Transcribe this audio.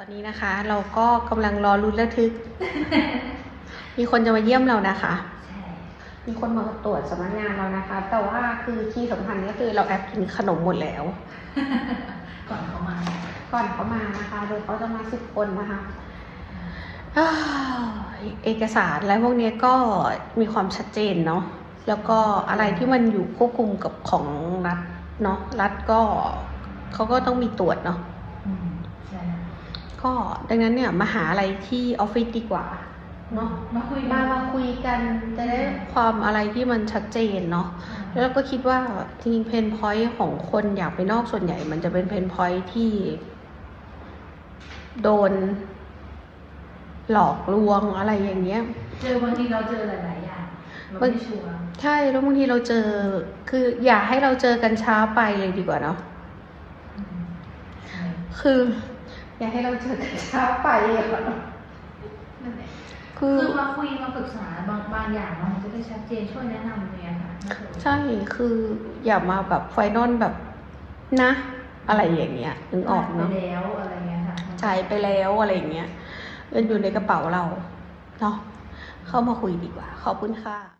ตอนนี้นะคะ เราก็กำลังรอรุ้นระทึก มีคนจะมาเยี่ยมเรานะคะ ใช่ มีคนมาตรวจสำนักงานเรานะคะ แต่ว่าคือที่สำคัญก็คือเราแอบกินขนมหมดแล้ว ก่อนเขามา ก่อนเขามานะคะโดยเขาจะมาสิบคนนะคะอ้าวเอกสารและพวกเนี้ยก็มีความชัดเจนเนาะ แล้วก็อะไรที่มันอยู่ควบคุมกับของรัฐเนาะ รัฐก็เขาก็ต้องมีตรวจเนาะ อืม ใช่ ก็ดังนั้นเนี่ยมาหาอะไรที่ออฟฟิศดีกว่าเนาะมาคุยมามาคุยกันจะได้ความอะไรที่มันชัดเจนเนาะแล้วก็คิดว่าจริงๆเพนพอยต์ของคนอยากไปนอกส่วนใหญ่ มันจะเป็นเพนพอยต์ที่โดนหลอกลวงอะไรอย่างเงี้ย เจอบางทีเราเจอหลายๆอย่างเราไม่ชัวร์ใช่แล้วบางทีเราเจอ คืออย่าให้เราเจอกันช้าไปเลยดีกว่าเนาะอืมใช่คือ อย่าให้เราเจอกันช้าไปเลยก่อนเนาะนั่นแหละคือคือมาคุยมาปรึกษาบางบางอย่างเนาะมันจะได้ชัดเจนช่วยแนะนำเนี่ยค่ะใช่คืออย่ามาแบบไฟนอลแบบนะ อะไรอย่างเงี้ยนึกออกไปเนาะแล้วอะไรเงี้ยค่ะจ่ายไปแล้วอะไรอย่างเงี้ยเงินอยู่ในกระเป๋าเราเนาะเข้ามาคุยดีกว่า ขอบคุณค่ะ